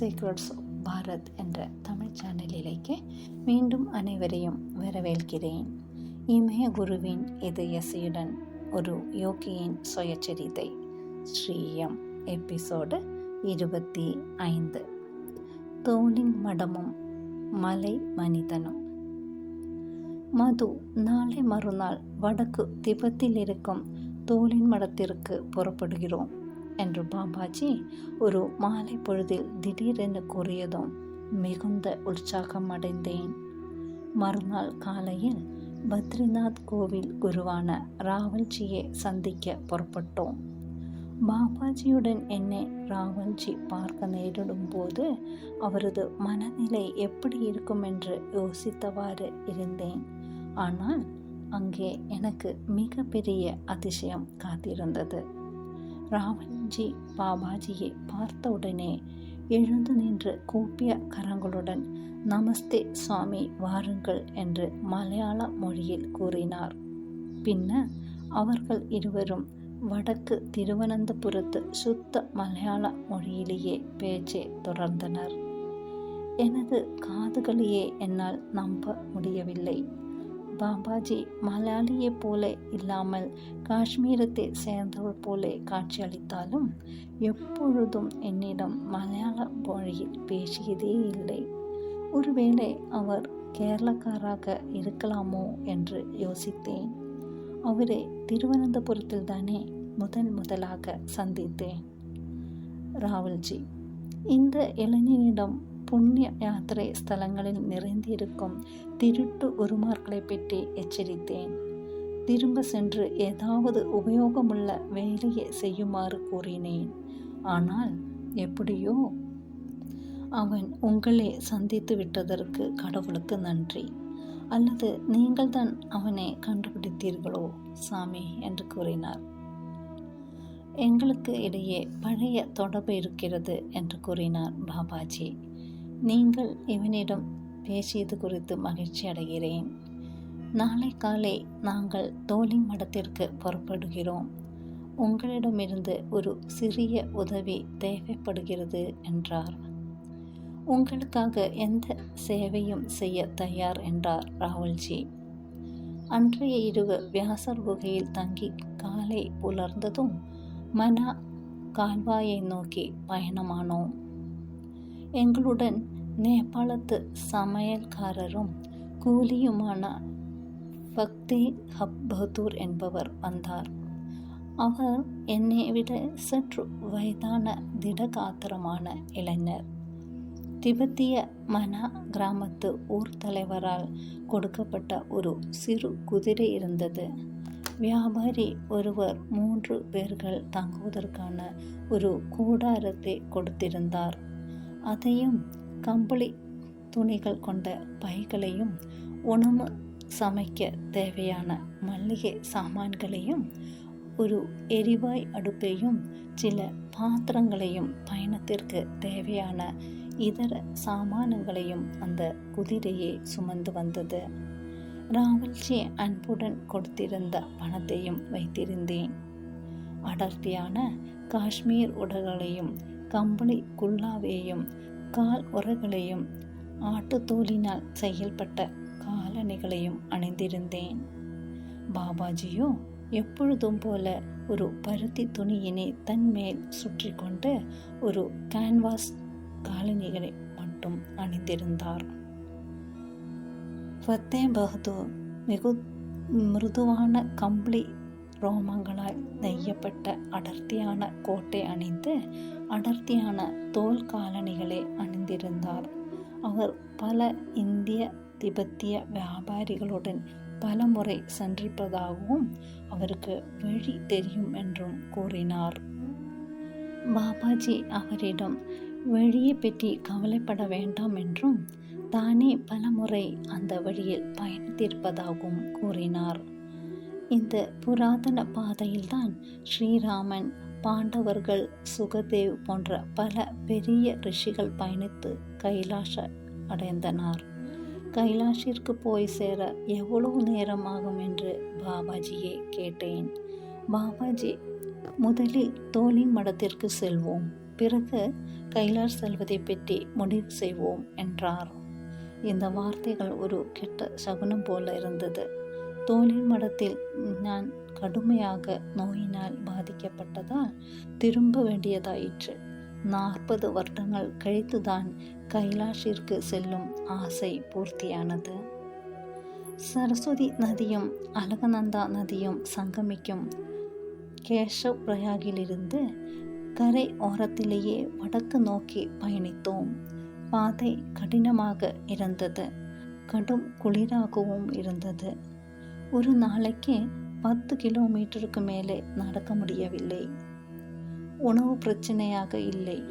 Secrets Bharat என்ற தமிழ் சேனலிலேக்கு மீண்டும் அனைவரையும் வரவேற்கிறேன். இமய குருவின் இதயசியுடன் ஒரு யோகியின் சுயச்சரிதை ஸ்ரீயம் எபிசோடு இருபத்தி ஐந்து. தோளின் மடமும் மலை மனிதனும். மது நாளை மறுநாள் வடக்கு திபத்தில் இருக்கும் தோளின் மடத்திற்கு புறப்படுகிறோம். என்று பாபாஜி ஒரு மாலை பொழுதில் திடீரென கூறியதும் மிகுந்த உற்சாகம் அடைந்தேன் மறுநாள் காலையில் பத்ரிநாத் கோவில் குருவான ராவல்ஜியை சந்திக்க புறப்பட்டோம். பாபாஜியுடன் என்னை ராவல்ஜி பார்க்க நேரிடும் போது அவரது மனநிலை எப்படி இருக்கும் என்று யோசித்தவாறு இருந்தேன். ஆனால் அங்கே எனக்கு மிகப்பெரிய அதிசயம் காத்திருந்தது. ராவன்ஜி பாபாஜியை பார்த்தவுடனே எழுந்து நின்று கூப்பிய கரங்களுடன் நமஸ்தே சுவாமி வாருங்கள் என்று மலையாள மொழியில் கூறினார். பின்னர் அவர்கள் இருவரும் வடக்கு திருவனந்தபுரத்து சுத்த மலையாள மொழியிலேயே பேச்சை தொடர்ந்தனர். எனது காதுகளையே என்னால் நம்ப முடியவில்லை. பாபாஜி மலையாளியைப் போல இல்லாமல் காஷ்மீரத்தை சேர்ந்தவர் போல காட்சியளித்தாலும் எப்பொழுதும் என்னிடம் மலையாள மொழியில் பேசியதே இல்லை. ஒருவேளை அவர் கேரளக்காராக இருக்கலாமோ என்று யோசித்தேன். அவரை திருவனந்தபுரத்தில் தானே முதன் முதலாக சந்தித்தேன். ராவல்ஜி இந்த இளைஞனிடம் புண்ணிய யாத்திரை ஸ்தலங்களில் நிறைந்திருக்கும் திருட்டு உருமார்களை பற்றி எச்சரித்தேன். திரும்ப சென்று ஏதாவது உபயோகமுள்ள வேலையை செய்யுமாறு கூறினேன். ஆனால் எப்படியோ அவன் உங்களை சந்தித்து விட்டதற்கு கடவுளுக்கு நன்றி. அல்லது நீங்கள் தான் அவனை கண்டுபிடித்தீர்களோ சாமி என்று கூறினார். எங்களுக்கு இடையே பழைய தொடர்பு இருக்கிறது என்று கூறினார் பாபாஜி. நீங்கள் இவனிடம் பேசியது குறித்து மகிழ்ச்சி அடைகிறேன். நாளை காலை நாங்கள் தோழி மடத்திற்கு புறப்படுகிறோம். உங்களிடமிருந்து ஒரு சிறிய உதவி தேவைப்படுகிறது என்றார். உங்களுக்காக எந்த சேவையும் செய்ய தயார் என்றார் ராகுல்ஜி அன்றைய இரவு வியாசர் குகையில் தங்கி காலை புலர்ந்ததும் மனா கால்வாயை நோக்கி பயணமானோம். எங்களுடன் நேபாளத்து சமையல்காரரும் கூலியுமான பக்தி ஹப் பகதூர் என்பவர் வந்தார். அவர் என்னை விட சற்று வயதான திடகாத்திரமான இளைஞர். திபெத்திய மனா கிராமத்து ஊர் தலைவரால் கொடுக்கப்பட்ட ஒரு சிறு குதிரை இருந்தது. வியாபாரி ஒருவர் மூன்று பேர்கள் தங்குவதற்கான ஒரு கூடாரத்தை கொடுத்திருந்தார். அதையும் கம்பளி துணிகள் கொண்ட பைகளையும் உணவு சமைக்க தேவையான மல்லிகை சாமான்களையும் ஒரு எரிவாய் அடுப்பையும் சில பாத்திரங்களையும் பயணத்திற்கு தேவையான இதர சாமானங்களையும் அந்த குதிரையே சுமந்து வந்தது. ராவல்ஜி அன்புடன் கொடுத்திருந்த பணத்தையும் வைத்திருந்தேன். அடர்த்தியான காஷ்மீர் உடல்களையும் கம்பளி குல்லாவையும் கால் உரங்களையும் ஆட்டுத்தோலினால் செயல்பட்ட காலணிகளையும் அணிந்திருந்தேன். பாபாஜியோ எப்பொழுதும் போல ஒரு பருத்தி துணியினை தன்மேல் சுற்றி கொண்டு ஒரு கேன்வாஸ் காலணிகளை மட்டும் அணிந்திருந்தார். ஃபத்தே பகதூர் மிகு மிருதுவான கம்பளி ரோமங்களால் நெய்யப்பட்ட அடர்த்தியான கோட்டை அணிந்து அடர்த்தியான தோல் காலணிகளை அணிந்திருந்தார். அவர் பல இந்திய திபெத்திய வியாபாரிகளுடன் பல முறை சென்றிருப்பதாகவும் அவருக்கு வழி தெரியும் என்றும் கூறினார். பாபாஜி அவரிடம் வழியை பற்றி கவலைப்பட வேண்டாம் என்றும் தானே பல முறை அந்த வழியில் பயணித்திருப்பதாகவும் கூறினார். இந்த புராதன பாதையில்தான் ஸ்ரீராமன் பாண்டவர்கள் சுகதேவ் போன்ற பல பெரிய ரிஷிகள் பயணித்து கைலாஷ அடைந்தனர். கைலாஷிற்கு போய் சேர எவ்வளவு நேரம் ஆகும் என்று பாபாஜியை கேட்டேன். பாபாஜி முதலில் தோழின் மடத்திற்கு செல்வோம். பிறகு கைலாஷ் செல்வதை பற்றி முடிவு செய்வோம் என்றார். இந்த வார்த்தைகள் ஒரு கெட்ட சகுனம் போல இருந்தது. தோலின் மடத்தில் நான் கடுமையாக நோயினால் பாதிக்கப்பட்டதால் திரும்ப வேண்டியதாயிற்று. நாற்பது வருடங்கள் கழித்துதான் கைலாஷிற்கு செல்லும் ஆசை பூர்த்தியானது. சரஸ்வதி நதியும் அலகநந்தா நதியும் சங்கமிக்கும் கேஷவ் பிரயாகிலிருந்து கரை ஓரத்திலேயே வடக்கு நோக்கி பயணித்தோம். பாதை கடினமாக இருந்தது. கடும் குளிராகவும் இருந்தது. ஒரு நாளைக்கு பத்து கிலோமீட்டருக்கு மேலே நடக்க முடியவில்லை. உணவு பிரச்சனையாக இல்லை.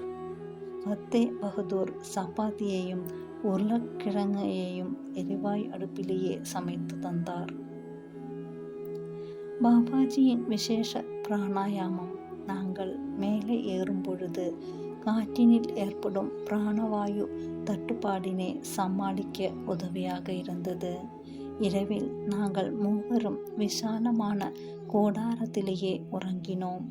ஃபத்தே பகதூர் சப்பாத்தியையும் உருளைக்கிழங்கையையும் எரிவாய் அடுப்பிலேயே சமைத்து தந்தார். பாபாஜியின் விசேஷ பிராணாயாமம் நாங்கள் மேலே ஏறும் பொழுது காற்றினில் ஏற்படும் பிராணவாயு தட்டுப்பாடினை சமாளிக்க உதவியாக இருந்தது. இரவில் நாங்கள் மூவரும் விசாலமான கோடாரத்திலேயே உறங்கினோம்.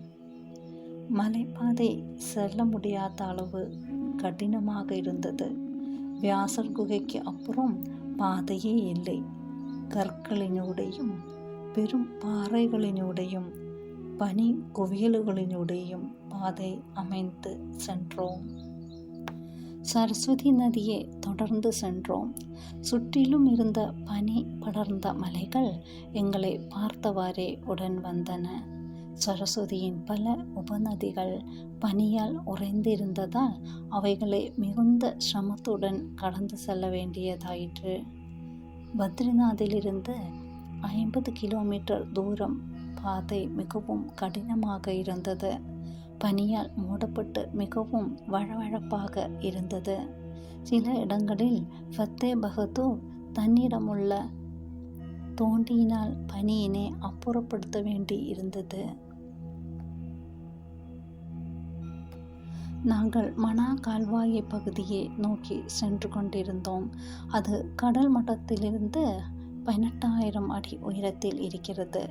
மலைப்பாதை செல்ல முடியாத அளவு கடினமாக இருந்தது. வியாசர் குகைக்கு அப்புறம் பாதையே இல்லை. கற்களினூடையும் பெரும் பாறைகளினூடையும் பனி குவியல்களினூடையும் பாதை அமைந்து சென்றோம். சரஸ்வதி நதியை தொடர்ந்து சென்றோம். சுற்றிலும் இருந்த பனி படர்ந்த மலைகள் எங்களை பார்த்தவாறே உடன் வந்தன. சரஸ்வதியின் பல உபநதிகள் பனியால் உறைந்திருந்ததால் அவைகளை மிகுந்த சிரமத்துடன் கடந்து செல்ல வேண்டியதாயிற்று. பத்ரிநாத்திலிருந்து ஐம்பது கிலோமீட்டர் தூரம் பாதை மிகவும் கடினமாக இருந்தது. பனியால் மூடப்பட்டு மிகவும் வழவழப்பாக இருந்தது. சில இடங்களில் ஃபத்தே பகதூர் தன்னிடமுள்ள தோண்டியினால் பனியினை அப்புறப்படுத்த வேண்டி இருந்தது. நாங்கள் மனா கால்வாயை பகுதியை நோக்கி சென்று கொண்டிருந்தோம். அது கடல் மட்டத்திலிருந்து பதினெட்டாயிரம் அடி உயரத்தில் இருக்கிறது.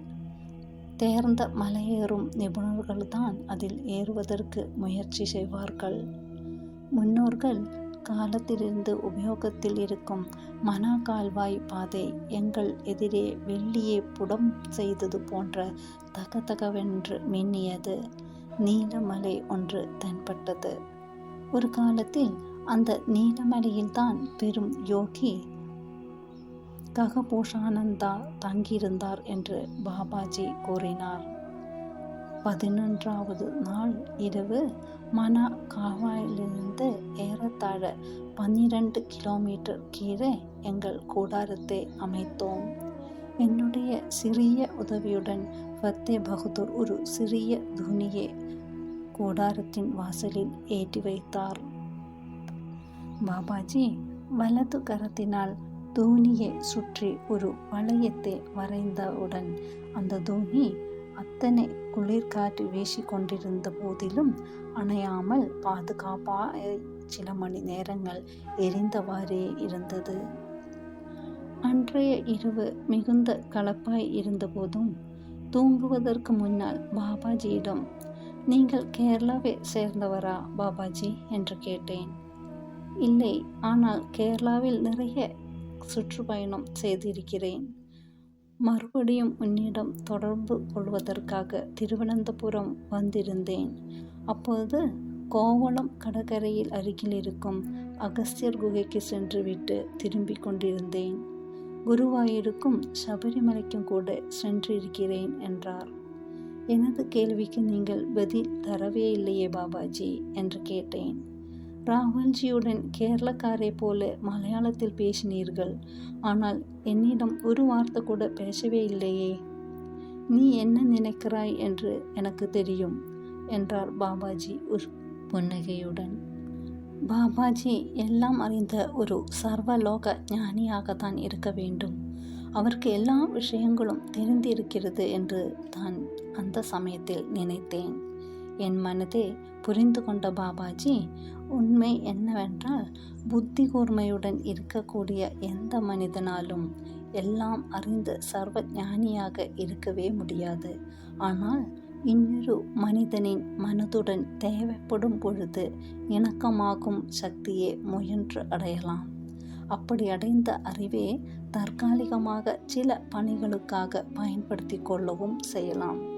தேர்ந்த மலையேறும் நிபுணர்கள்தான் அதில் ஏறுவதற்கு முயற்சி செய்வார்கள். முன்னோர்கள் காலத்திலிருந்து உபயோகத்தில் இருக்கும் மனா கால்வாய் பாதை எங்கள் எதிரே வெள்ளியை புடம் செய்தது போன்ற தகதகவென்று மின்னியது. நீலமலை ஒன்று தென்பட்டது. ஒரு காலத்தில் அந்த நீலமலையில்தான் பெரும் யோகி ககபூஷானந்தா தங்கியிருந்தார் என்று பாபாஜி கூறினார். பதினொன்றாவது நாள் இரவு மனா காவாயிலிருந்து ஏறத்தாழ பன்னிரண்டு கிலோமீட்டர் கீழே எங்கள் கூடாரத்தை அமைத்தோம். என்னுடைய சிறிய உதவியுடன் ஃபத்தே பகதூர் ஒரு சிறிய துணியை கூடாரத்தின் வாசலில் ஏற்றி வைத்தார். பாபாஜி வலது கரத்தினால் தூணியை சுற்றி ஒரு வளையத்தை வரைந்தவுடன் அந்த தூணி அத்தனை குளிர்காற்று வீசி கொண்டிருந்த போதிலும் அணையாமல் பாதுகாப்பாக சில மணி நேரங்கள் எரிந்தவாறே இருந்தது. அன்றைய இரவு மிகுந்த கலப்பாய் இருந்தபோதும் தூங்குவதற்கு முன்னால் பாபாஜியிடம் நீங்கள் கேரளாவை சேர்ந்தவரா பாபாஜி? என்று கேட்டேன். இல்லை ஆனால் கேரளாவில் நிறைய சுற்றுப்பயணம் செய்திருக்கிறேன். மறுபடியும் உன்னிடம் தொடர்பு கொள்வதற்காக திருவனந்தபுரம் வந்திருந்தேன். அப்போது கோவளம் கடற்கரையில் அருகில் இருக்கும் அகஸ்தியர் குகைக்கு சென்றுவிட்டு திரும்பிக் கொண்டிருந்தேன். குருவாயூருக்கும் சபரிமலைக்கும் கூட சென்றிருக்கிறேன் என்றார். எனது கேள்விக்கு நீங்கள் பதில் தரவே இல்லையே பாபாஜி என்று கேட்டேன். ராகுல்ஜியுடன் கேரளக்காரை போல மலையாளத்தில் பேசினீர்கள். ஆனால் என்னிடம் ஒரு வார்த்தை கூட பேசவே இல்லையே. நீ என்ன நினைக்கிறாய் என்று எனக்கு தெரியும் என்றார் பாபாஜி ஒரு புன்னகையுடன். பாபாஜி எல்லாம் அறிந்த ஒரு சர்வலோக ஞானியாகத்தான் இருக்க வேண்டும். அவருக்கு எல்லா விஷயங்களும் தெரிந்திருக்கிறது என்று தான் அந்த சமயத்தில் நினைத்தேன். என் மனதே புரிந்து கொண்ட பாபாஜி உண்மை என்னவென்றால் புத்தி கூர்மையுடன் இருக்கக்கூடிய எந்த மனிதனாலும் எல்லாம் அறிந்து சர்வ ஞானியாக இருக்கவே முடியாது. ஆனால் இன்னொரு மனிதனின் மனதுடன் தேவைப்படும் பொழுது இணக்கமாகும் சக்தியை முயன்று அடையலாம். அப்படி அடைந்த அறிவே தற்காலிகமாக சில பணிகளுக்காக பயன்படுத்தி கொள்ளவும் செய்யலாம்.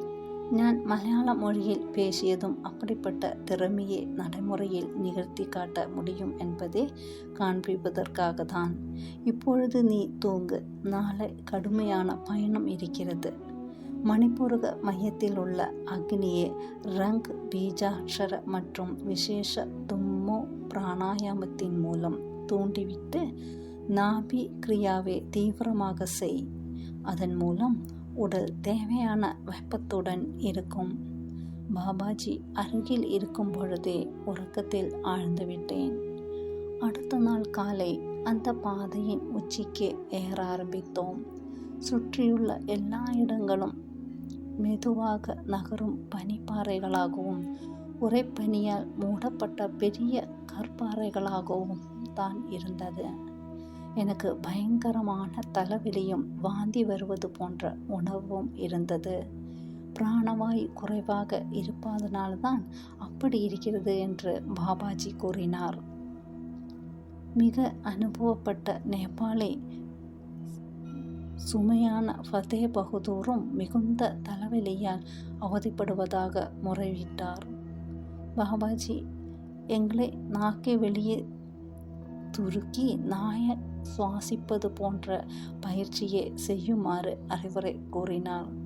நான் மலையாள மொழியில் பேசியதும் அப்படிப்பட்ட திறமையை நடைமுறையில் நிகழ்த்தி காட்ட முடியும் என்பதை காண்பிப்பதற்காக தான் இப்பொழுது நீ தூங்கு. நாளை கடுமையான பயணம் இருக்கிறது. மணிப்பூரக மையத்தில் உள்ள அக்னியை ரங் பீஜாட்சர மற்றும் விசேஷ தும்மோ பிராணாயாமத்தின் மூலம் தூண்டிவிட்டு நாபி கிரியாவை தீவிரமாக செய். அதன் மூலம் உடல் தேவையான வெப்பத்துடன் இருக்கும். பாபாஜி அருகில் இருக்கும் பொழுதே உறக்கத்தில் ஆழ்ந்துவிட்டேன் அடுத்த நாள் காலை அந்த பாதையின் உச்சிக்கு ஏற ஆரம்பித்தோம். சுற்றியுள்ள எல்லா இடங்களும் மெதுவாக நகரும் பனிப்பாறைகளாகவும் உரைப்பனியால் மூடப்பட்ட பெரிய கற்பாறைகளாகவும் தான் இருந்தது. எனக்கு பயங்கரமான தலைவலியும் வாந்தி வருவது போன்ற உணர்வும் இருந்தது. பிராணவாய் குறைவாக இருப்பதனால்தான் அப்படி இருக்கிறது என்று பாபாஜி கூறினார். மிக அனுபவப்பட்ட நேபாளி சுமையான ஃபதே பகுதூரும் மிகுந்த தலைவலியால் அவதிப்படுவதாக முறையிட்டார். பாபாஜி எங்களை நாக்கை வெளியே துருக்கி நாய சுவாசிப்பது போன்ற பயிற்சியை செய்யுமாறு அறிவுரை கூறினார்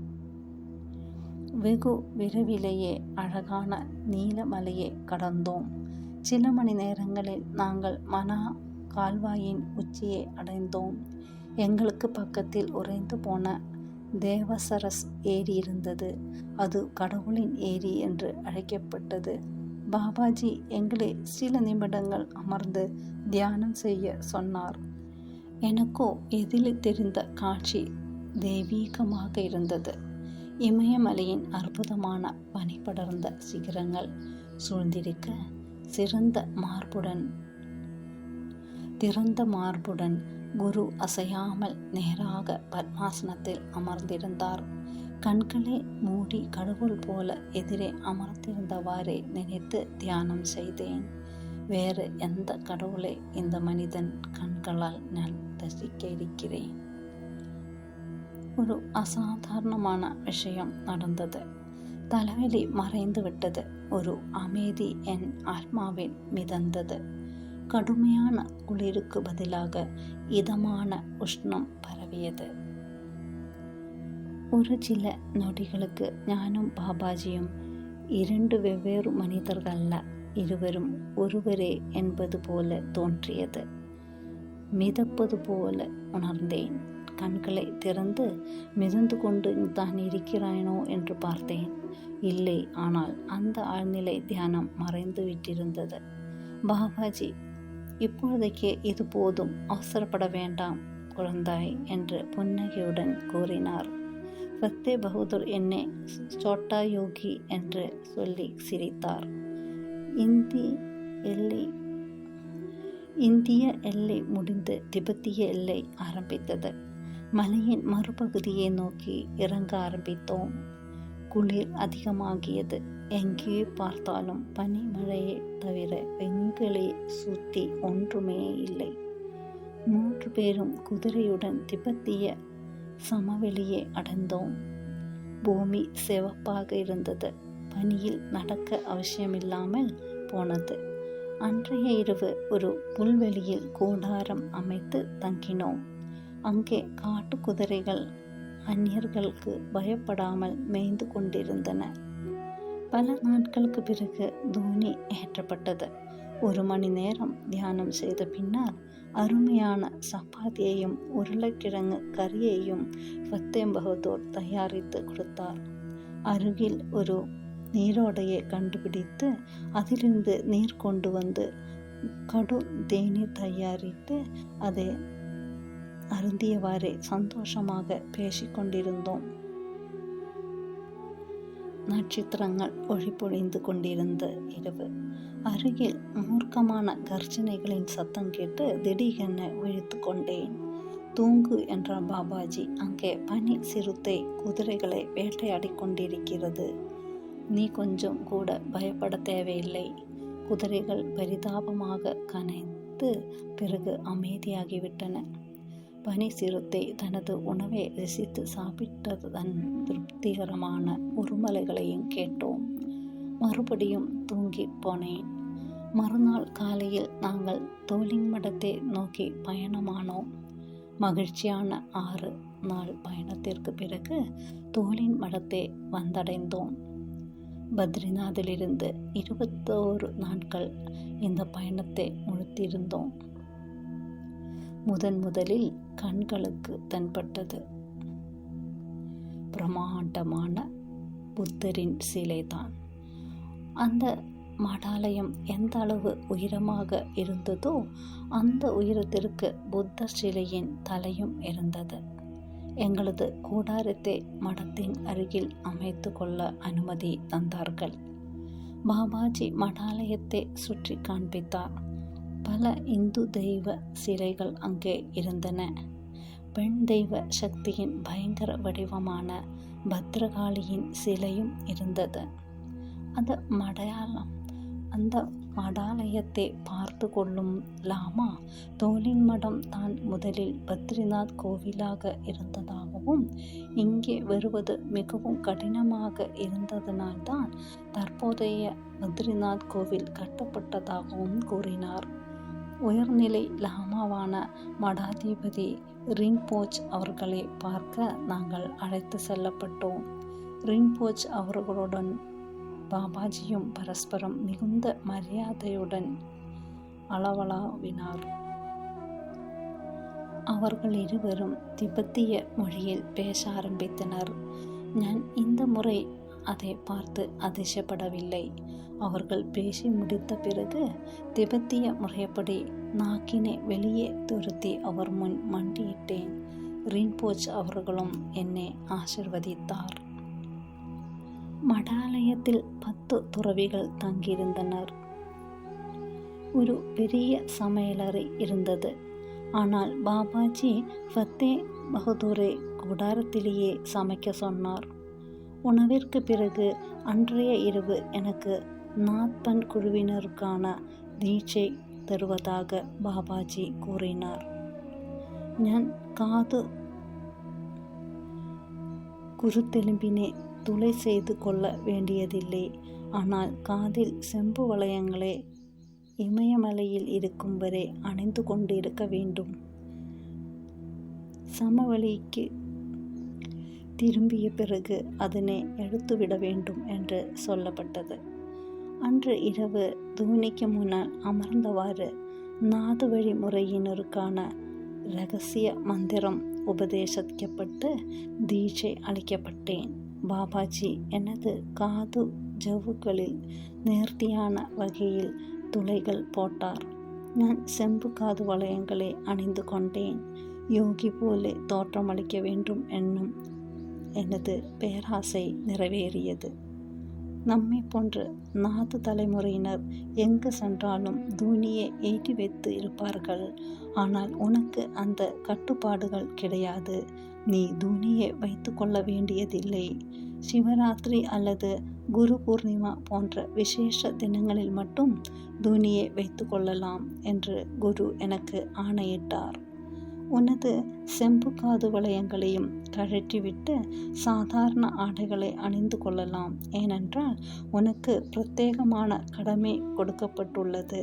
வெகு விரைவிலேயே அழகான நீலமலையை கடந்தோம். சில மணி நேரங்களில் நாங்கள் மனா கால்வாயின் உச்சியை அடைந்தோம். எங்களுக்கு பக்கத்தில் உறைந்து போன தேவசரஸ் ஏரி இருந்தது. அது கடவுளின் ஏரி என்று அழைக்கப்பட்டது. பாபாஜி எங்களை சில நிமிடங்கள் அமர்ந்து தியானம் செய்ய சொன்னார். எனக்கோ எதில் தெரிந்த காட்சி தெய்வீகமாக இருந்தது. இமயமலையின் அற்புதமான பனி படர்ந்த சிகரங்கள் சூழ்ந்திருக்க சிறந்த மார்புடன் திறந்த மார்புடன் குரு அசையாமல் நேராக பத்மாசனத்தில் அமர்ந்திருந்தார். கண்களை மூடி கடவுள் போல எதிரே அமர்ந்திருந்தவாறே நினைத்து தியானம் செய்தேன். வேறு எந்த கடவுளை இந்த மனிதன் கண்களால் நான் தசிக்க இருக்கிறேன் ஒரு அசாதாரணமான விஷயம் நடந்தது. தலைவலி மறைந்து விட்டது ஒரு அமைதி என் ஆத்மாவில் மிதந்தது. கடுமையான குளிருக்கு பதிலாக இதமான உஷ்ணம் பரவியது. ஒரு சில நொடிகளுக்கு ஞானும் பாபாஜியும் இரண்டு வெவ்வேறு மனிதர்கள் இருவரும் ஒருவரே என்பது போல தோன்றியது. மிதப்பது போல உணர்ந்தேன். கண்களை திறந்து மிதந்து கொண்டு தான் இருக்கிறானோ என்று பார்த்தேன். இல்லை ஆனால் அந்த ஆழ்நிலை தியானம் மறைந்து விட்டிருந்தது. பாபாஜி இப்பொழுதைக்கு இது போதும். அவசரப்பட வேண்டாம் குழந்தாய் என்று புன்னகையுடன் கூறினார். ஃபத்தே பகதூர் என்னை சோட்டா யோகி என்று சொல்லி சிரித்தார். இந்தி எல்லை இந்திய எல்லை முடிந்து திபெத்திய எல்லை ஆரம்பித்தது. மலையின் மறுபகுதியை நோக்கி இறங்க ஆரம்பித்தோம். குளிர் அதிகமாகியது. எங்கே பார்த்தாலும் பனி மழையை தவிர வெண்களை சுற்றி ஒன்றுமே இல்லை. மூன்று பேரும் குதிரையுடன் திபெத்திய சமவெளியை அடைந்தோம். பூமி சிவப்பாக இருந்தது. பனியில் நடக்க அவசியமில்லாமல் போனது. அன்றைய இரவு ஒரு புல்வெளியில் கூடாரம் அமைத்து தங்கினோம். அங்கே காட்டு குதிரைகள் அந்நியர்களுக்கு பயப்படாமல் மேய்ந்து கொண்டிருந்தன. பல நாட்களுக்கு பிறகு தோனி ஏற்றப்பட்டது. ஒரு மணி நேரம் தியானம் செய்த பின்னர் அருமையான சப்பாத்தியையும் உருளைக்கிழங்கு கறியையும் ஃபத்தேம் பகதூர் தயாரித்து கொடுத்தார். அருகில் ஒரு நீரோடையை கண்டுபிடித்து அதிலிருந்து நீர் கொண்டு வந்து கடும் தேநீர் தயாரித்து அதை அருந்தியவாறே சந்தோஷமாக பேசிக்கொண்டிருந்தோம் நட்சத்திரங்கள் ஒளிப்பொழிந்து கொண்டிருந்த இரவு. அருகில் மூர்க்கமான கர்ஜனைகளின் சத்தம் கேட்டு திடீரென விழித்து கொண்டேன். தூங்கு என்றார் பாபாஜி. அங்கே பனி சிறுத்தை குதிரைகளை வேட்டையாடி கொண்டிருக்கிறது. நீ கொஞ்சம் கூட பயப்பட தேவையில்லை. குதிரைகள் பரிதாபமாக கனைத்து பிறகு அமைதியாகிவிட்டன. பனி சிறுத்தை தனது உணவை ரசித்து சாப்பிட்டதன் திருப்திகரமான உருமலைகளையும் கேட்டோம். மறுபடியும் தூங்கி போனேன். மறுநாள் காலையில் நாங்கள் தோலிங் மடத்தை நோக்கி பயணமானோம். மகிழ்ச்சியான ஆறு நாள் பயணத்திற்கு பிறகு தோலின் மடத்தை வந்தடைந்தோம். பத்ரிநாத்திலிருந்து இருபத்தோரு நாட்கள் இந்த பயணத்தை முழுத்திருந்தோம். முதன் முதலில் கண்களுக்கு தென்பட்டது. பிரமாண்டமான புத்தரின் சிலைதான். அந்த மடாலயம் எந்த அளவு உயரமாக இருந்ததோ அந்த உயரத்திற்கு புத்தர் சிலையின் தலையும் இருந்தது. எங்களது கூடாரத்தை மடத்தின் அருகில் அமைத்து கொள்ள அனுமதி தந்தார்கள். பாபாஜி மடாலயத்தை சுற்றி காண்பித்தார். பல இந்து தெய்வ சிலைகள் அங்கே இருந்தன. பெண் தெய்வ சக்தியின் பயங்கர வடிவமான பத்ரகாளியின் சிலையும் இருந்தது. அந்த மடையாளம் அந்த மடாலயத்தை பார்த்து கொள்ளும் லாமா தோலின் மடம் தான் முதலில் பத்ரிநாத் கோவிலாக இருந்ததாகவும் இங்கே வருவது மிகவும் கடினமாக இருந்ததனால்தான் தற்போதைய பத்ரிநாத் கோவில் கட்டப்பட்டதாகவும் கூறினார். உயர்நிலை லாமாவான மடாதிபதி ரின்போச் அவர்களை பார்க்க நாங்கள் அழைத்து செல்லப்பட்டோம். ரின்போச் அவர்களுடன் பாபாஜியும் பரஸ்பரம் மிகுந்த மரியாதையுடன் அளவலாவினார். அவர்கள் இருவரும் திபெத்திய மொழியில் பேச ஆரம்பித்தனர். நான் இந்த முறை அதை பார்த்து அதிர்ஷ்டப்படவில்லை அவர்கள் பேசி முடித்த பிறகு திபெத்திய முறைப்படி நாக்கினை வெளியே துருத்தி அவர் முன் மண்டியிட்டேன். ரின்போச் அவர்களும் என்னை ஆசிர்வதித்தார். மடாலயத்தில் பத்து துறவிகள் தங்கியிருந்தனர் ஒரு பெரிய சமையலறை இருந்தது ஆனால் பாபாஜி ஃபத்தே பகதூரை கூடாரத்திலேயே சமைக்க சொன்னார் உணவிற்கு பிறகு அன்றைய இரவு எனக்கு நாத்பன் குழுவினருக்கான தீட்சை தருவதாக பாபாஜி கூறினார் ഞാൻ കാത് குருத்தெலும்பினை துளை செய்து கொள்ள வேண்டியதில்லை. ஆனால் காதில் செம்பு வளையங்களை இமயமலையில் இருக்கும் வரை அணிந்து கொண்டிருக்க வேண்டும். சமவெளிக்கு திரும்பிய பிறகு அதனை எடுத்துவிட வேண்டும் என்று சொல்லப்பட்டது. அன்று இரவு தூணிக்கு முன்னால் அமர்ந்தவாறு நாது வழி முறையினருக்கான ரகசிய மந்திரம் உபதேசிக்கப்பட்டு தீட்சை அளிக்கப்பட்டேன். பாபாஜி எனது காது ஜவ்வுகளில் நேர்த்தியான வகையில் துளைகள் போட்டார். நான் செம்பு காது வளையங்களை அணிந்து கொண்டேன். யோகி போலே தோற்றமளிக்க வேண்டும் என்னும் எனது பேராசை நிறைவேறியது. நம்மை போன்ற நாது தலைமுறையினர் எங்கு சென்றாலும் தூணியை ஏற்றி வைத்து இருப்பார்கள். ஆனால் உனக்கு அந்த கட்டுப்பாடுகள் கிடையாது. நீ துணியை வைத்து கொள்ள வேண்டியதில்லை. சிவராத்திரி அல்லது குரு பூர்ணிமா போன்ற விசேஷ தினங்களில் மட்டும் துணியை வைத்து கொள்ளலாம் என்று குரு எனக்கு ஆணையிட்டார். உனது செம்பு காது வளையங்களையும் கழற்றிவிட்டு சாதாரண ஆடைகளை அணிந்து கொள்ளலாம். ஏனென்றால் உனக்கு பிரத்யேகமான கடமை கொடுக்கப்பட்டுள்ளது.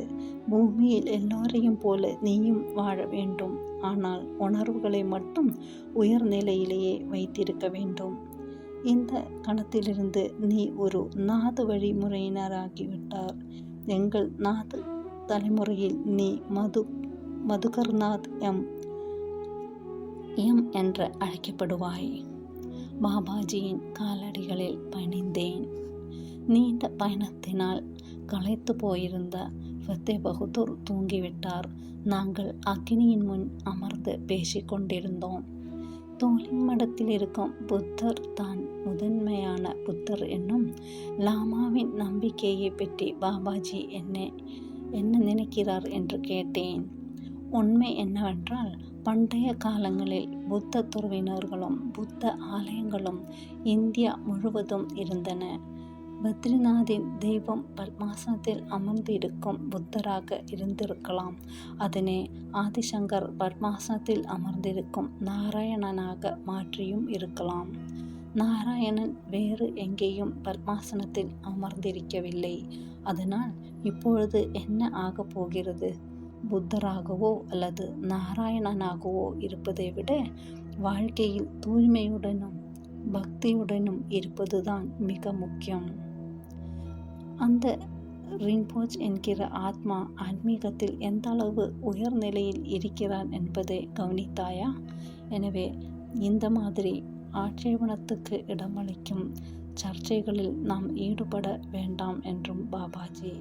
பூமியில் எல்லோரையும் போல நீயும் வாழ வேண்டும். ஆனால் உணர்வுகளை மட்டும் உயர்நிலையிலேயே வைத்திருக்க வேண்டும். இந்த கணத்திலிருந்து நீ ஒரு நாது வழிமுறையினராகிவிட்டார். எங்கள் நாது தலைமுறையில் நீ மது மதுகர்நாத் எம். எம் என்று அழைக்கப்படுவாய். பாபாஜியின் காலடிகளில் பணிந்தேன். நீண்ட பயணத்தினால் களைத்து போயிருந்த ஃபத்தே பகதூர் தூங்கிவிட்டார். நாங்கள் அக்னியின் முன் அமர்ந்து பேசிக்கொண்டிருந்தோம். தோலின் மடத்தில் இருக்கும் புத்தர் தான் முதன்மையான புத்தர் என்னும் லாமாவின் நம்பிக்கையை பற்றி பாபாஜி என்ன என்ன நினைக்கிறார்? என்று கேட்டேன். உண்மை என்னவென்றால் பண்டைய காலங்களில் புத்த துறவினர்களும் புத்த ஆலயங்களும் இந்தியா முழுவதும் இருந்தன. பத்ரிநாதின் தெய்வம் பத்மாசனத்தில் அமர்ந்திருக்கும் புத்தராக இருந்திருக்கலாம். அதனை ஆதிசங்கர் பத்மாசனத்தில் அமர்ந்திருக்கும் நாராயணனாக மாற்றியும் இருக்கலாம். நாராயணன் வேறு எங்கேயும் பத்மாசனத்தில் அமர்ந்திருக்கவில்லை. அதனால் இப்பொழுது என்ன ஆகப் போகிறது? புத்தராகவோ அல்லது நாராயணனாகவோ இருப்பதை விட வாழ்க்கையில் தூய்மையுடனும் பக்தியுடனும் இருப்பதுதான் மிக முக்கியம். அந்த ரின்போச் என்கிற ஆத்மா ஆன்மீகத்தில் எந்த அளவு உயர்நிலையில் இருக்கிறான் என்பதை கவனித்தாயா? எனவே இந்த மாதிரி ஆட்சேபணத்துக்கு இடமளிக்கும் சர்ச்சைகளில் நாம் ஈடுபட வேண்டாம் என்றும் பாபாஜி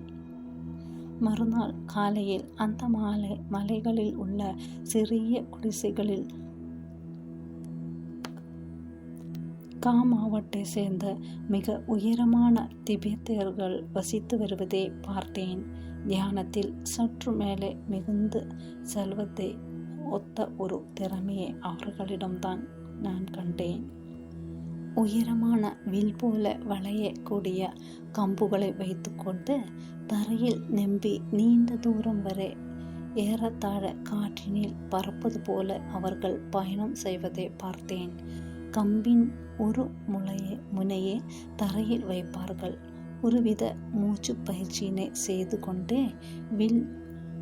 மறுநாள் காலையில் அந்த மாலை மலைகளில் உள்ள சிறிய குடிசைகளில் கா மாவட்டை சேர்ந்த மிக உயரமான திபெத்தியர்கள் வசித்து வருவதை பார்த்தேன். தியானத்தில் சற்று மேலே மிகுந்த செல்வத்தை ஒத்த ஒரு திறமையை அவர்களிடம்தான் நான் கண்டேன். உயரமான வில் போல வளையக்கூடிய கம்புகளை வைத்துக்கொண்டு தரையில் நம்பி நீண்ட தூரம் வரை ஏறத்தாழ காற்றினில் பறப்பது போல அவர்கள் பயணம் செய்வதை பார்த்தேன். கம்பின் ஒரு முளையே முனையை தரையில் வைப்பார்கள். ஒருவித மூச்சு பயிற்சியினை செய்து கொண்டே வில்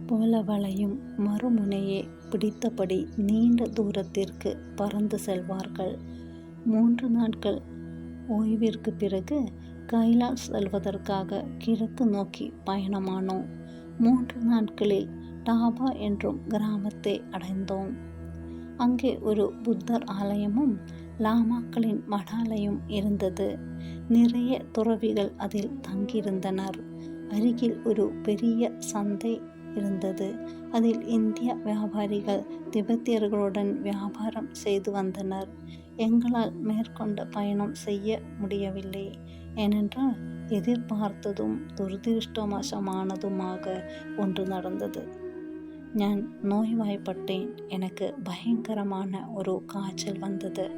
போல வளையும் மறுமுனையை பிடித்தபடி நீண்ட தூரத்திற்கு பறந்து செல்வார்கள். மூன்று நாட்கள் ஓய்விற்கு பிறகு கைலாஷ் செல்வதற்காக கிழக்கு நோக்கி பயணமானோம். மூன்று நாட்களில் டாபா என்றும் கிராமத்தை அடைந்தோம். அங்கே ஒரு புத்தர் ஆலயமும் லாமாக்களின் மடாலயம் இருந்தது. நிறைய துறவிகள் அதில் தங்கியிருந்தனர். அருகில் ஒரு பெரிய சந்தை இருந்தது. அதில் இந்திய வியாபாரிகள் திபெத்தியர்களுடன் வியாபாரம் செய்து வந்தனர். எங்களால் மேற்கொண்ட பயணம் செய்ய முடியவில்லை. ஏனென்றால் எதிர்பார்த்ததும் துரதிருஷ்டவசமானதுமாக ஒன்று நடந்தது. நான் நோய்வாய்ப்பட்டேன். எனக்கு பயங்கரமான ஒரு காய்ச்சல் வந்தது.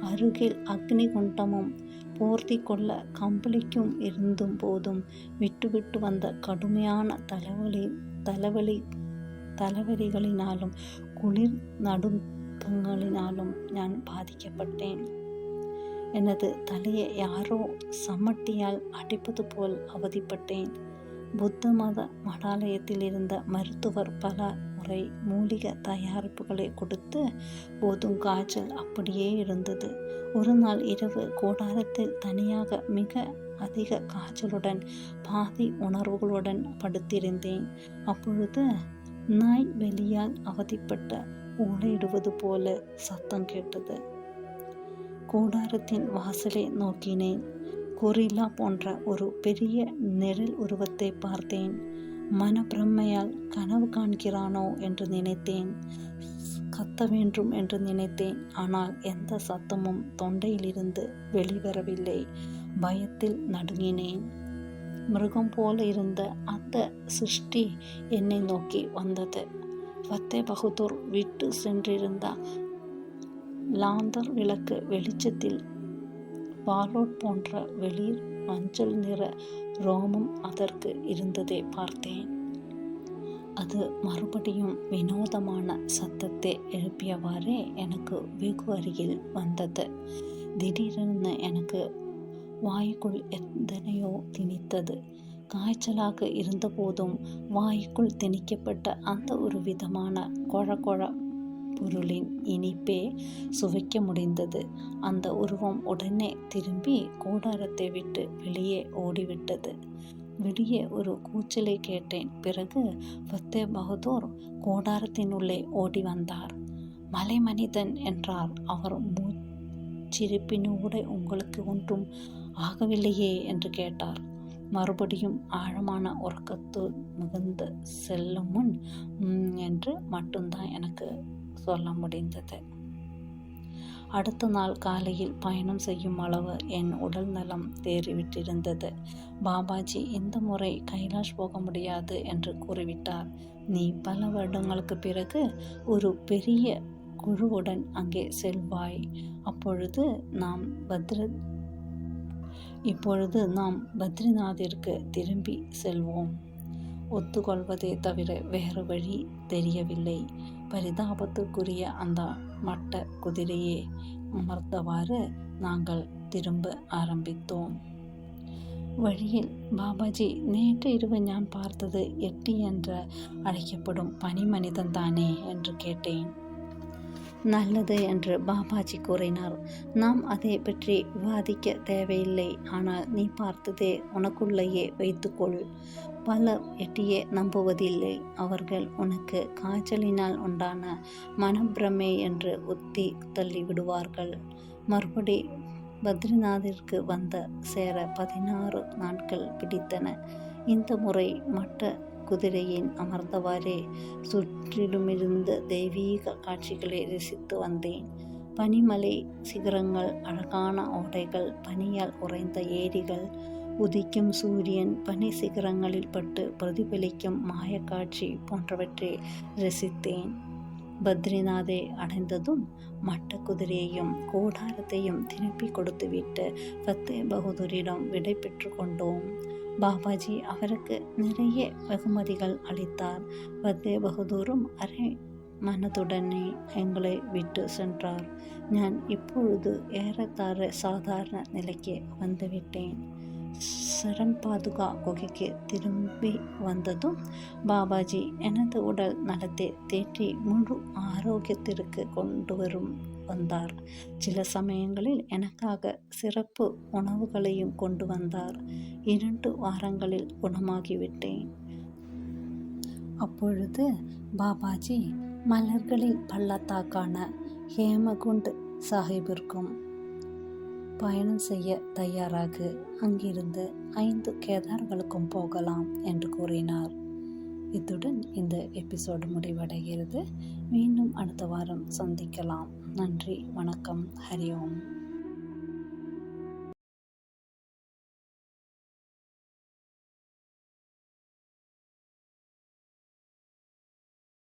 அருகில் அக்னி குண்டமும் போர்த்தி கொள்ள கம்பளிக்கும் இருந்தும் போதும் விட்டுவிட்டு வந்த கடுமையான தலைவலி தலைவலி தலைவலிகளினாலும் குளிர் நடுக்கங்களினாலும் நான் பாதிக்கப்பட்டேன் எனது தலையை யாரோ சம்மட்டியால் அடிப்பது போல் அவதிப்பட்டேன் புத்த மத மடாலயத்தில் இருந்த மருத்துவர் பல முறை மூலிகை தயாரிப்புகளை கொடுத்து போதும் காய்ச்சல் அப்படியே இருந்தது ஒரு நாள் இரவு கூடாரத்தில் தனியாக மிக அதிக காய்ச்சலுடன் பாதி உணர்வுகளுடன் படுத்திருந்தேன் அப்பொழுது நாய் வெளியால் அவதிப்பட்ட ஊழையிடுவது போல சத்தம் கேட்டது. கூடாரத்தின் வாசலை நோக்கினேன். கொரில்லா போன்ற ஒரு பெரிய நிழல் உருவத்தை பார்த்தேன். மனப்பிரம்மையால் கனவு காண்கிறானோ என்று நினைத்தேன். கத்த வேண்டும் என்று நினைத்தேன். ஆனால் எந்த சத்தமும் தொண்டையிலிருந்து வெளிவரவில்லை. பயத்தில் நடுங்கினேன். மிருகம் போல இருந்த அந்த சிருஷ்டி என்னை நோக்கி வந்தது. ஃபத்தே பகதூர் விட்டு சென்றிருந்த. லாந்தர் விளக்கு வெளிச்சத்தில் பாலோட் போன்ற வெளிர் மஞ்சள் நிற ரோமம் அதற்கு இருந்ததை பார்த்தேன். அது மறுபடியும் வினோதமான சத்தத்தை எழுப்பியவாறே எனக்கு வெகு அருகில் வந்தது. திடீரென எனக்கு வாய்க்குள் எத்தனையோ திணித்தது. காய்ச்சலாக இருந்தபோதும் வாய்க்குள் திணிக்கப்பட்ட அந்த ஒரு விதமான கொழ பொருளின் இனிப்பே சுவைக்க முடிந்தது. அந்த உருவம் உடனே திரும்பி கூடாரத்தை விட்டு வெளியே ஓடிவிட்டது. வெளியே ஒரு கூச்சலை கேட்டேன். பிறகு ஃபத்தே பகதூர் கோடாரத்தினுள்ளே ஓடி வந்தார். மலை மனிதன் என்றார். அவர் மூச்சிருப்பினூட உங்களுக்கு ஒன்றும் ஆகவில்லையே என்று கேட்டார். மறுபடியும் ஆழமான உறக்கத்து மிகுந்த செல்லும் முன் என்று மட்டும்தான் எனக்கு சொல்ல முடிந்தது. அடுத்த நாள் காலையில் பயணம் செய்யும் அளவு என் உடல் நலம் தேறிவிட்டிருந்தது. பாபாஜி இந்த முறை கைலாஷ் போக முடியாது என்று கூறிவிட்டார். நீ பல வருடங்களுக்கு பிறகு ஒரு பெரிய குழுவுடன் அங்கே செல்வாய். அப்பொழுது நாம் பத்ர இப்பொழுது நாம் பத்ரிநாத்திற்கு திரும்பி செல்வோம். ஒத்துக்கொள்வதே தவிர வேறு வழி தெரியவில்லை. பரிதாபத்துக்குரிய அந்த மட்ட குதிரையை அமர்த்தவாறு நாங்கள் திரும்ப ஆரம்பித்தோம். வழியில் பாபாஜி நேற்று இரவு நான் பார்த்தது எட்டி என்ற அழைக்கப்படும் பனி மனிதன் தானே? என்று கேட்டேன். நல்லது என்று பாபாஜி கூறினார். நாம் அதை பற்றி விவாதிக்க தேவையில்லை. ஆனால் நீ பார்த்ததே உனக்குள்ளேயே வைத்துக்கொள். பலர் எட்டியே நம்புவதில்லை. அவர்கள் உனக்கு காய்ச்சலினால் உண்டான மனப்பிரமை என்று உத்தி தள்ளி விடுவார்கள் மறுபடி பத்ரிநாதிற்கு வந்த சேர பதினாறு நாட்கள் பிடித்தன. இந்த முறை மற்ற குதிரையின் அமர்ந்தவாறே சுற்றிலுமிருந்த தெய்வீக காட்சிகளை ரசித்து வந்தேன். பனிமலை சிகரங்கள் அழகான ஓடைகள் பனியால் உறைந்த ஏரிகள் உதிக்கும் சூரியன் பனி சிகரங்களில் பட்டு பிரதிபலிக்கும் மாயக்காட்சி போன்றவற்றை ரசித்தேன். பத்ரிநாதை அடைந்ததும் மட்ட குதிரையையும் கூடாரத்தையும் திருப்பி கொடுத்துவிட்டு ஃபத்தே பகதூரிடம் விடை பெற்று கொண்டோம். பாபாஜி அவருக்கு நிறைய வெகுமதிகள் அளித்தார். ஃபத்தே பகதூரும் அரை மனதுடனே எங்களை விட்டு சென்றார். நான் இப்பொழுது ஏறத்தாழ சாதாரண நிலைக்கு வந்துவிட்டேன். சரண் பாதுகா குகைக்கு திரும்பி வந்ததும் பாபாஜி எனது உடல் நலத்தை தேற்றி முழு ஆரோக்கியத்திற்கு கொண்டு வரும். வந்தார். சில சமயங்களில் எனக்காக சிறப்பு உணவுகளையும் கொண்டு வந்தார். இரண்டு வாரங்களில் குணமாகிவிட்டேன். அப்பொழுது பாபாஜி மலர்களின் பள்ளத்தாக்கான ஹேமகுண்ட் சாஹிப்பிற்கும் பயணம் செய்ய தயாராக அங்கிருந்து ஐந்து கேதார்களுக்கும் போகலாம் என்று கூறினார். இத்துடன் இந்த எபிசோடு முடிவடைகிறது. மீண்டும் அடுத்த வாரம் சந்திக்கலாம். நன்றி. வணக்கம். ஹரி ஓம்.